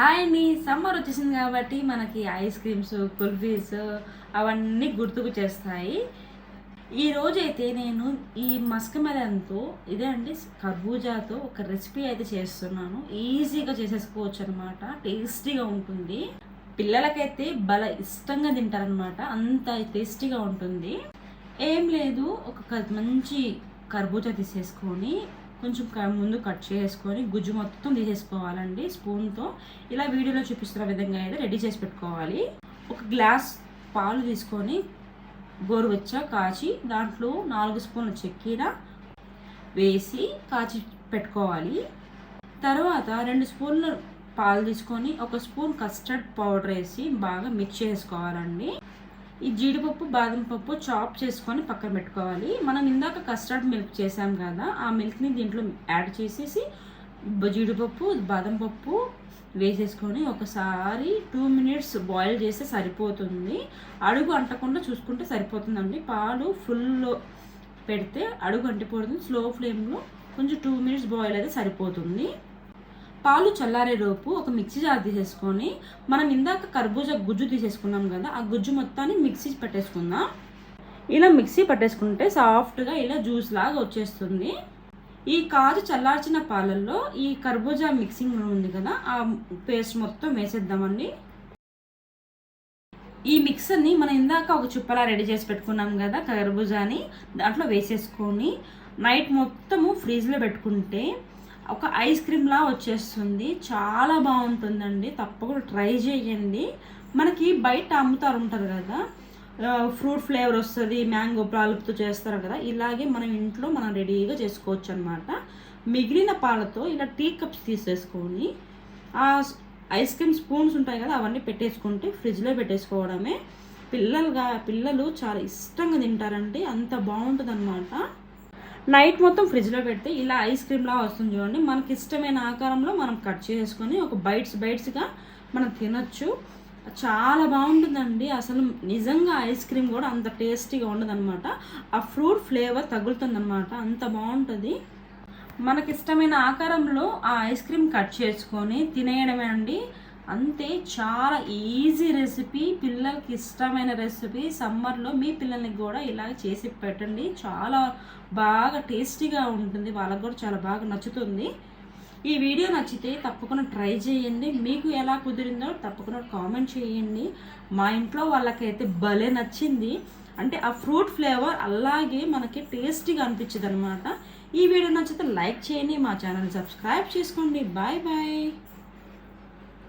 Hi అండి summer వచ్చేసింది కాబట్టి మనకి ఐస్ క్రీమ్స్ కుల్ఫీస్ అవన్నీ గుర్తుకు చేస్తాయి. ఈ రోజు అయితే నేను ఈ మస్క్ మెలన్తో ఇదే అండి కర్బూజాతో ఒక రెసిపీ అయితే చేస్తున్నాను. ఈజీగా చేసేసుకోవచ్చు అనమాట టేస్టీగా ఉంటుంది. పిల్లలకైతే బల ఇష్టంగా తింటారనమాట అంత టేస్టీగా ఉంటుంది. ఏం లేదు ఒక మంచి కర్బూజా తీసేసుకొని కొంచెం ముందు కట్ చేసుకొని గుజ్జు మొత్తం తీసేసుకోవాలండి స్పూన్తో. ఇలా వీడియోలో చూపిస్తున్న విధంగా అయితే రెడీ చేసి పెట్టుకోవాలి. ఒక గ్లాస్ పాలు తీసుకొని గోరువెచ్చ కాచి దాంట్లో నాలుగు స్పూన్ల చక్కెర వేసి కాచి పెట్టుకోవాలి. తర్వాత రెండు స్పూన్లు పాలు తీసుకొని ఒక స్పూన్ కస్టర్డ్ పౌడర్ వేసి బాగా మిక్స్ చేసుకోవాలండి. ఈ జీడిపప్పు బాదం పప్పు చాప్ చేసుకొని పక్కన పెట్టుకోవాలి. మనం ఇందాక కస్టర్డ్ మిల్క్ చేసాం కదా ఆ మిల్క్ని దీంట్లో యాడ్ చేసేసి జీడిపప్పు బాదం పప్పు వేసేసుకొని ఒకసారి టూ మినిట్స్ బాయిల్ చేస్తే సరిపోతుంది. అడుగు అంటకుండా చూసుకుంటే సరిపోతుందండి. పాలు ఫుల్ పెడితే అడుగు అంటిపోతుంది. స్లో ఫ్లేమ్లో కొంచెం టూ మినిట్స్ బాయిల్ అయితే సరిపోతుంది. పాలు చల్లారే లోపు ఒక మిక్సీ జార్ తీసేసుకొని మనం ఇందాక కర్బూజా గుజ్జు తీసేసుకున్నాం కదా ఆ గుజ్జు మొత్తాన్ని మిక్సీ పట్టేసుకుందాం. ఇలా మిక్సీ పట్టేసుకుంటే సాఫ్ట్గా ఇలా జ్యూస్ లాగా వచ్చేస్తుంది. ఈ కాజు చల్లార్చిన పాలల్లో ఈ కర్బూజా మిక్సింగ్ ఉంది కదా ఆ పేస్ట్ మొత్తం వేసేద్దామండి. ఈ మిక్సర్ని మనం ఇందాక ఒక చుప్పలా రెడీ చేసి పెట్టుకున్నాం కదా కర్బూజాని దాంట్లో వేసేసుకొని నైట్ మొత్తము ఫ్రీజ్లో పెట్టుకుంటే ఒక ఐస్ క్రీమ్లా వచ్చేస్తుంది. చాలా బాగుంటుందండి. తప్పకుండా ట్రై చేయండి. మనకి బయట అమ్ముతారు ఉంటారు కదా? ఫ్రూట్ ఫ్లేవర్ వస్తుంది మ్యాంగో పాలతో చేస్తారు కదా? ఇలాగే మనం ఇంట్లో మనం రెడీగా చేసుకోవచ్చు అనమాట మిగిలిన పాలతో ఇలా టీ కప్స్ తీసేసుకొని ఆ ఐస్ క్రీమ్ స్పూన్స్ ఉంటాయి కదా అవన్నీ పెట్టేసుకుంటే ఫ్రిడ్జ్లో పెట్టేసుకోవడమే. పిల్లలుగా పిల్లలు చాలా ఇష్టంగా తింటారండి. అంత బాగుంటుంది అనమాట నైట్ మొత్తం ఫ్రిడ్జ్లో పెడితే ఇలా ఐస్ క్రీమ్లా వస్తుంది చూడండి. మనకి ఇష్టమైన ఆకారంలో మనం కట్ చేసుకొని ఒక బైట్స్ బైట్స్గా మనం తినొచ్చు. చాలా బాగుంటుందండి. అసలు నిజంగా ఐస్ క్రీమ్ కూడా అంత టేస్టీగా ఉండదన్నమాట. ఆ ఫ్రూట్ ఫ్లేవర్ తగులుతుందన్నమాట. అంత బాగుంటుంది. మనకి ఇష్టమైన ఆకారంలో ఆ ఐస్ క్రీమ్ కట్ చేసుకొని తినేయడమే అండి. అంతే చాలా ఈజీ రెసిపీ పిల్లలకి ఇష్టమైన రెసిపీ సమ్మర్లో మీ పిల్లలకి కూడా ఇలా చేసి పెట్టండి. చాలా బాగా టేస్టీగా ఉంటుంది. వాళ్ళకు కూడా చాలా బాగా నచ్చుతుంది. ఈ వీడియో నచ్చితే తప్పకుండా ట్రై చేయండి. మీకు ఎలా కుదిరిందో తప్పకుండా కామెంట్ చేయండి. మా ఇంట్లో వాళ్ళకైతే భలే నచ్చింది. అంటే ఆ ఫ్రూట్ ఫ్లేవర్ అలాగే మనకి టేస్టీగా అనిపించింది అనమాట ఈ వీడియో నచ్చితే లైక్ చేయండి. మా ఛానల్ సబ్స్క్రైబ్ చేసుకోండి. Bye bye.